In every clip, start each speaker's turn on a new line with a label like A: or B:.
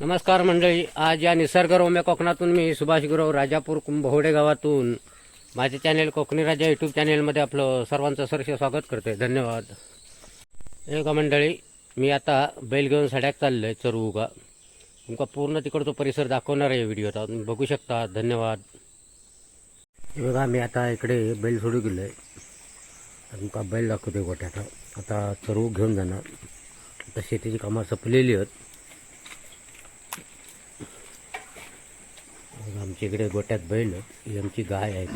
A: नमस्कार मंडळी आज या निसर्गरम्य कोकणातून मी सुभाष गुरव राजापूर कुंभवडे गावातून माझे चॅनेल कोकणी राजा यूट्यूब चॅनेलमध्ये आपलं सर्वांचं सरसे स्वागत करते धन्यवाद. हे का मंडळी मी आता बैल घेऊन सड्याक चाललो आहे चरू का तुमका पूर्ण तिकडचा परिसर दाखवणार आहे व्हिडिओ आता तुम्ही बघू शकता. धन्यवाद. हे बघा मी आता इकडे बैल सोडू गेलो आहे तुमका बैल दाखवते गोट्याचा आता चरू घेऊन जाणार. आता शेतीची कामं संपलेली आहेत. आमच्या इकडे गोट्यात बैल आहेत. ही आमची गाय आहे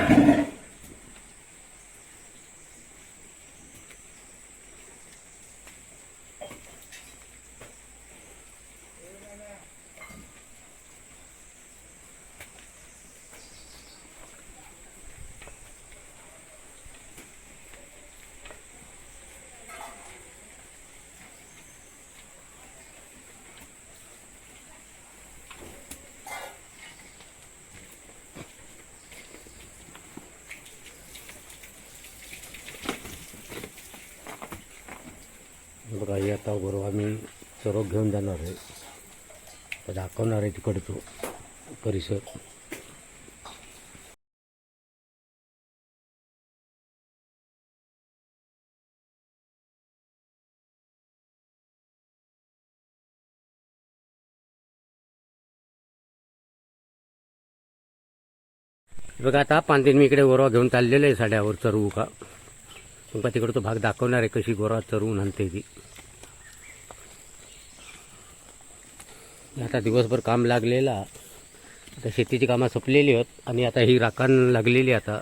A: बघा हे आता बरोबर आम्ही चरोक घेऊन जाणार आहे. दाखवणार आहे तिकडचं परिसर. बघा आता पाच दिन मी इकडे गोरवा घेऊन चाललेलं आहे साड्यावर चरवू का. तुमका तिकडं तो भाग दाखवणार आहे कशी गोरवा चरवून आणते ती. आता दिवसभर काम लागलेला. आता शेतीची कामं संपलेली आहेत आणि आता ही राखण लागलेली आता.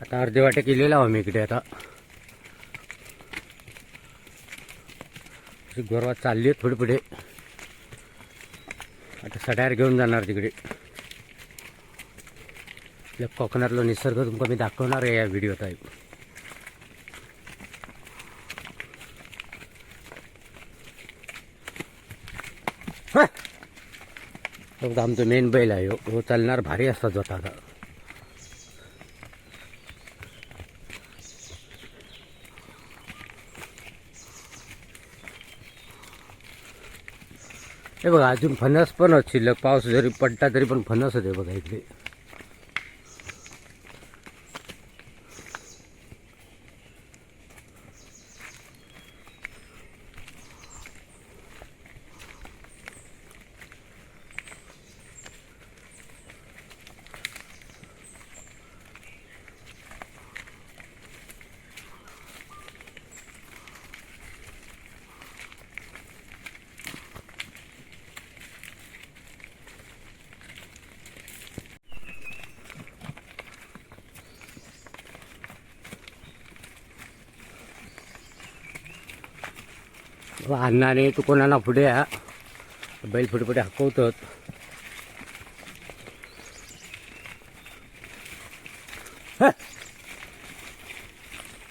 A: आता अर्धे वाटे केलेला आहो मी इकडे आता. गोरवा चालली आहे थोडी पुढे. आता सड्यावर घेऊन जाणार तिकडे. आपल्या कोकणातला निसर्ग तुमका मी दाखवणार आहे या व्हिडिओत आहे फक्त आमचं मेन बैल आहे हो. हो. चालणार भारी असतात स्वतःचा हे बघा अजून फणस पण अशी शिल्लक पाऊस जरी पडला तरी पण फणस होते बघा इकडे. आणणारे तू कोणाला पुढे हा बैल पुढे पुढे हकवतात.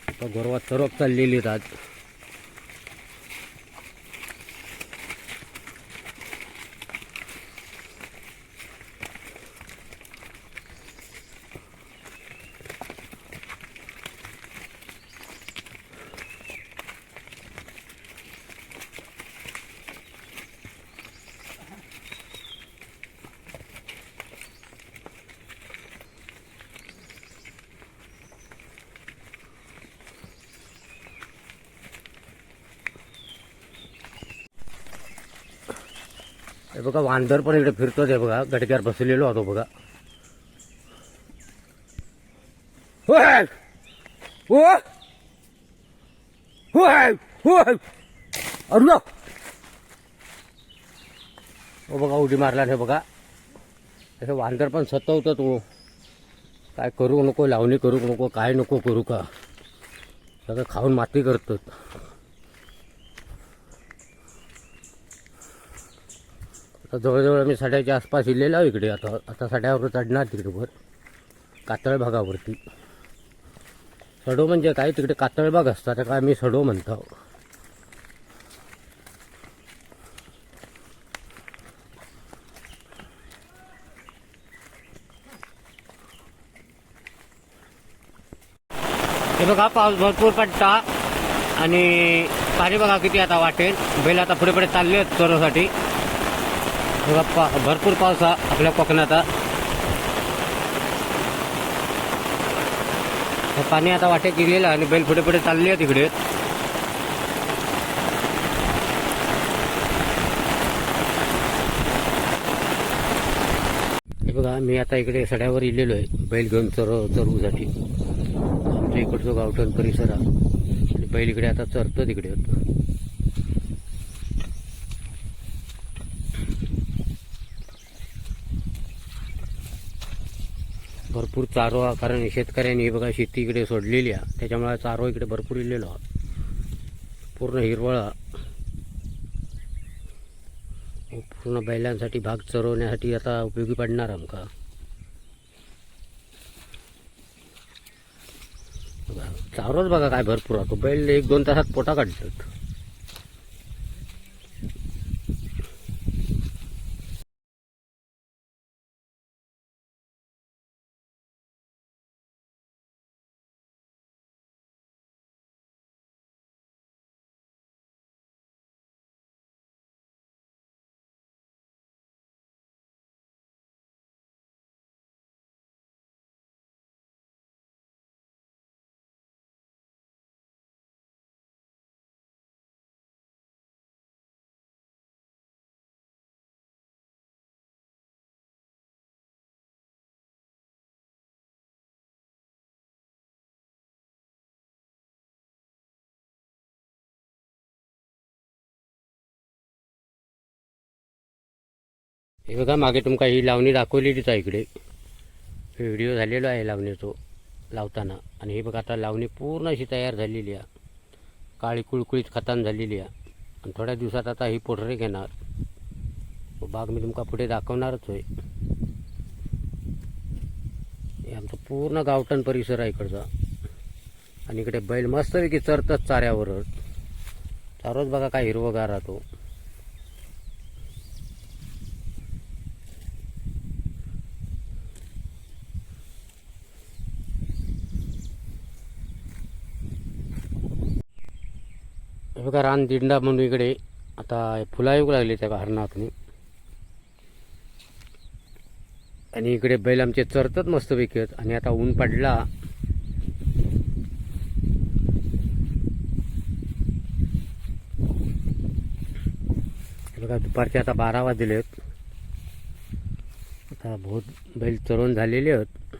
A: आता गोरवा चरप चाललेली आहेत बघा वांदर पण इकडे फिरतो ते बघा. गटक्यावर बसलेलो होतो बघा. हो हो! हो होय! हो बघा उडी मारला हे बघा. असं वांदर पण सतवतं तू. काय करू नको लावणी करू नको काय नको करू का? सगळं खाऊन माती करतात. आता जवळजवळ आम्ही साड्याच्या आसपास इलेलो आहे इकडे. आता आता साड्यावर चढणार तिकडे. वर कातळ भागावरती. सडो म्हणजे काय? तिकडे कातळ भाग असतात त्या आम्ही सडो म्हणतो. हे बघा पाऊस भरपूर पडता आणि पाणी बघा किती आता वाटेल. बैल आता पुढे पुढे चालले आहेत चोरासाठी. बघा पा भरपूर पाऊस हा आपल्या कोकणात हे. पाणी आता वाटेत गेलेलं आणि बैल पुढे पुढे चालले आहे तिकडे हे बघा मी आता इकडे सड्यावर इलेलो आहे बैल घेऊन चर चरवूसाठी आमच्या इकडचं गावठण परिसर हा. बैल इकडे आता चरतो तिकडे भरपूर चारो कारण शेतकऱ्यांनी बघा शेती इकडे सोडलेली आहे. त्याच्यामुळे चारो इकडे भरपूर इलेलो पूर्ण हिरवळा हो, पूर्ण बैलांसाठी भाग चरवण्यासाठी आता उपयोगी पडणार आमका. चारोच बघा काय भरपूर राहतो बैल एक दोन तासात पोटा काढतात. हे बघा मागे तुमका ही लावणी दाखवलेलीच आहे इकडे. व्हिडिओ झालेला आहे लावणीचो लावताना. आणि हे बघा आता लावणी पूर्ण अशी तयार झालेली आहे. काळी कुळकुळीत खतान झालेली आहे. आणि थोड्या दिवसात आता ही पोटरे घेणार. बाग मी तुमका पुढे दाखवणारच होय हे आमचं पूर्ण गावठण परिसर आहे इकडचा. आणि इकडे बैल मस्तपैकी चरतात चाऱ्यावरच. चारोच बघा काय हिरवगार राहतो बघा रान दिंडा म्हणून इकडे आता फुला येऊ लागली त्या हरणातून. आणि इकडे बैल आमचे चरतात मस्तपैकी आहेत. आणि आता ऊन पडला. बघा दुपारचे आता बारा वाजले आहेत. आता बहुत बैल चरवून झालेले आहेत.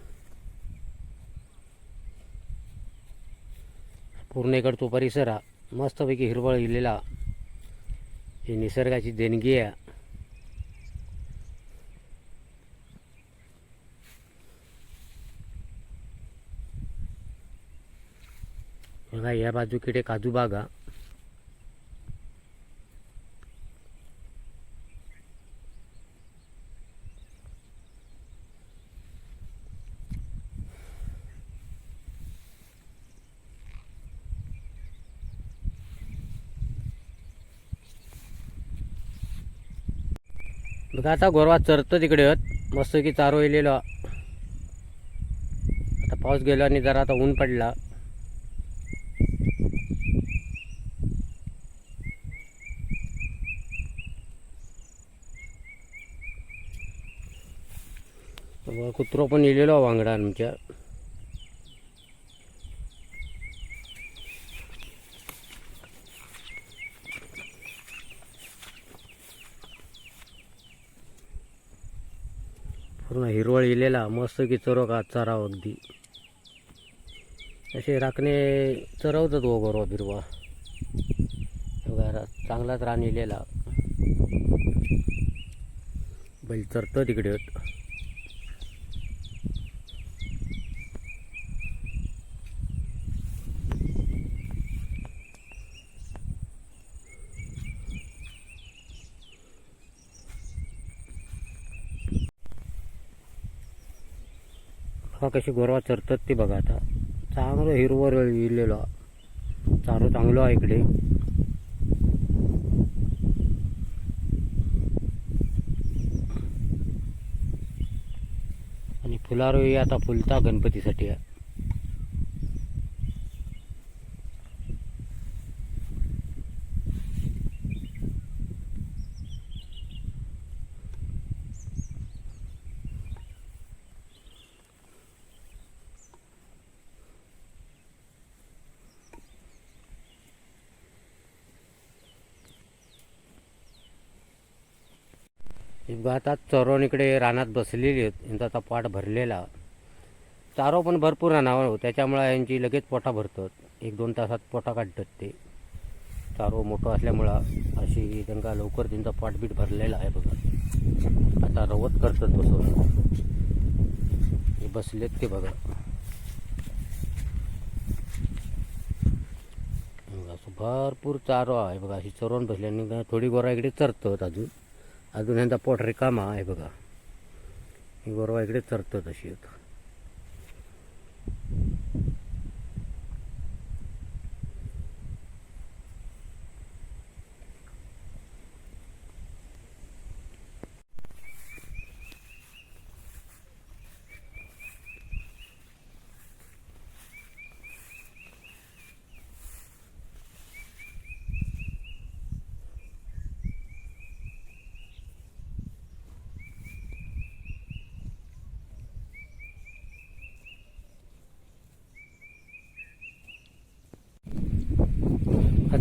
A: पूर्ण इकडचा परिसर हा. मस्तपैकी हिरवळ इलेला. ही निसर्गाची देणगी आहे. बघा या बाजूकडे काजू बाग हा आता गोरवा चरतं तिकडे मस्त की चारो येलेलो. आता पाऊस गेला आणि जरा आता ऊन पडला. कुत्रो पण येलेलो वांगडा आमच्या. दिलेला मस्त की चरो का चराव अगदी. असे राखणे चरवतात वो गोरवा बिरवा. बघा चांगलाच रान इलेला बैल चरतो तिकडे. हा कशी गोरवा चरतात ते बघा आता. चांगलं हिरवर इलेलं चारो चांगलं आहे इकडे. आणि फुलारोही आता फुलता गणपतीसाठी. आहे बघा आता चरण इकडे रानात बसलेली आहेत यांचा आता पाठ भरलेला. चारो पण भरपूर रानावर हो त्याच्यामुळे यांची लगेच पोटा भरतात एक दोन तासात पोटा काढतात ते. चारो मोठं असल्यामुळं अशी त्यांना लवकर त्यांचा पाठबीट भरलेला आहे बघा. आता रवत करतात बसून. हे बसलेत ते बघा. बघा, असं भरपूर चारो आहे. बघा अशी चरवून बसल्याने थोडी गोरा इकडे चरतात अजून. अजून ह्यांचा पोट रिकामा आहे बघा. ही गोरवा इकडे चरतो तशी होतं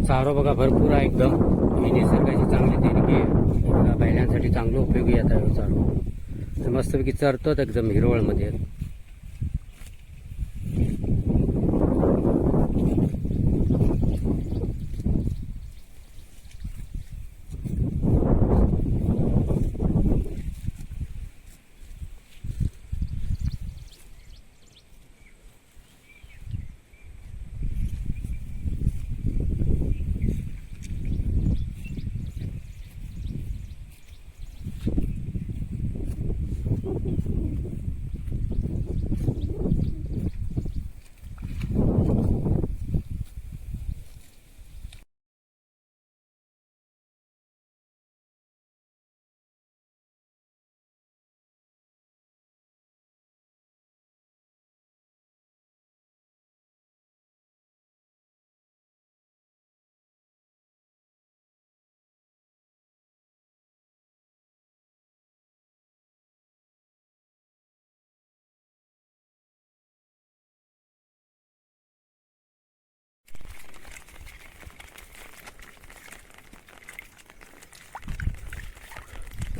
A: चारो बघा भरपूर आहे एकदम. ही निसर्गाची चांगली देणगी आहे. बैलांसाठी चांगलं उपयोगी येत आहे चारो. तर मस्तपैकी चरतात एकदम हिरवळमध्ये.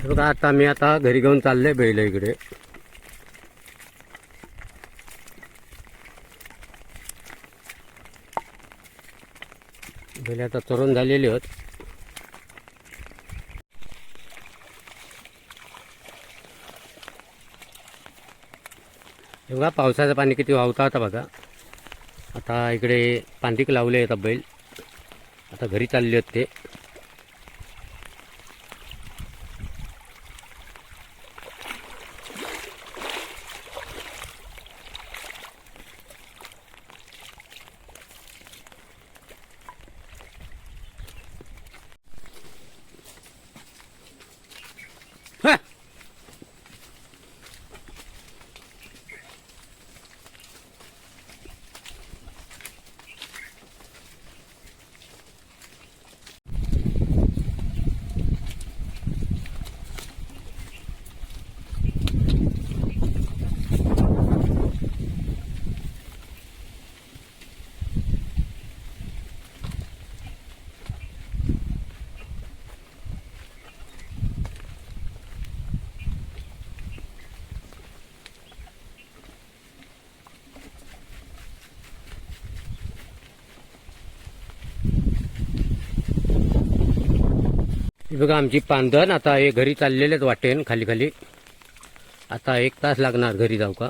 A: हे बघा आता मी आता घरी घेऊन चालले बैल इकडे. बैल आता चरून झालेले आहेत. हे बघा पावसाचं पाणी किती वाहता आता बघा. आता इकडे पांतिक लावले आहेत बैल. आता घरी चालले आहेत ते. बघा आमची पांधन आता हे घरी चाललेलेच वाटेन खाली खाली. आता एक तास लागणार घरी जाऊ का?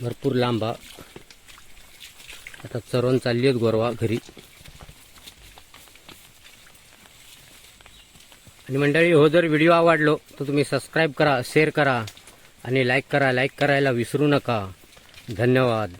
A: भरपूर लांब. आता चरवण चालली आहेत गोरवा घरी. आणि मंडळी हो जर व्हिडिओ आवडलो तर तुम्ही सबस्क्राईब करा शेअर करा आणि लाईक करा. लाईक करायला विसरू नका. धन्यवाद.